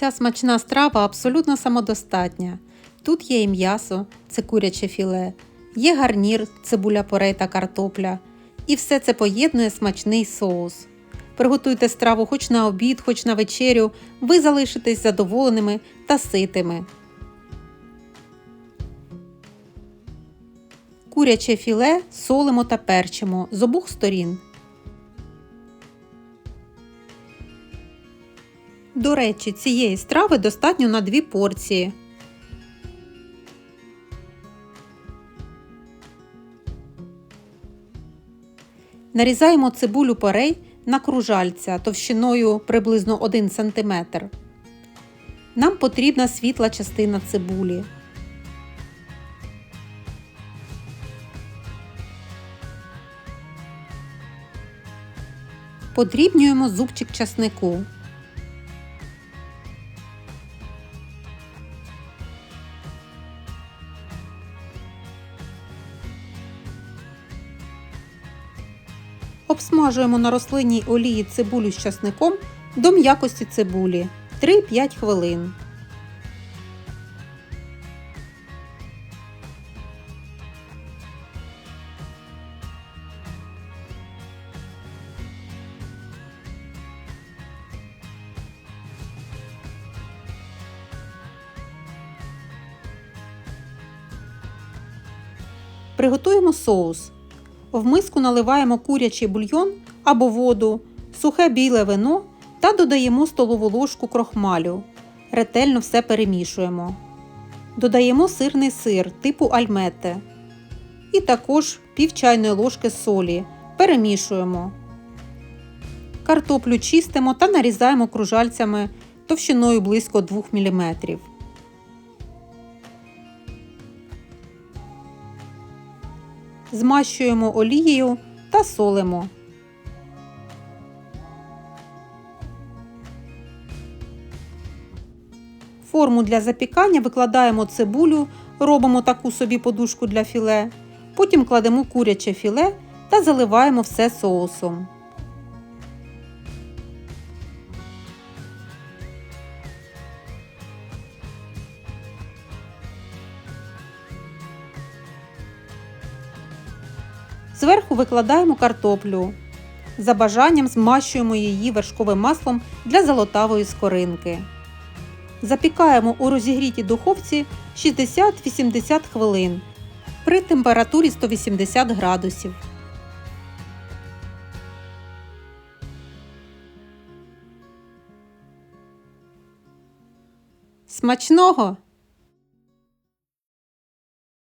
Ця смачна страва абсолютно самодостатня. Тут є і м'ясо, це куряче філе, є гарнір, цибуля порей та картопля. І все це поєднує смачний соус. Приготуйте страву хоч на обід, хоч на вечерю, ви залишитесь задоволеними та ситими. Куряче філе солимо та перчимо з обох сторін. До речі, цієї страви достатньо на дві порції. Нарізаємо цибулю порей на кружальця товщиною приблизно 1 см. Нам потрібна світла частина цибулі. Подрібнюємо зубчик часнику. Обсмажуємо на рослинній олії цибулю з часником до м'якості цибулі 3-5 хвилин. Приготуємо соус. В миску наливаємо курячий бульйон або воду, сухе біле вино та додаємо столову ложку крохмалю. Ретельно все перемішуємо. Додаємо сирний сир типу альмете. І також пів чайної ложки солі. Перемішуємо. Картоплю чистимо та нарізаємо кружальцями товщиною близько 2 мм. Змащуємо олією та солимо. Форму для запікання викладаємо цибулю, робимо таку собі подушку для філе. Потім кладемо куряче філе та заливаємо все соусом. Зверху викладаємо картоплю. За бажанням змащуємо її вершковим маслом для золотавої скоринки. Запікаємо у розігрітій духовці 60-80 хвилин при температурі 180 градусів. Смачного!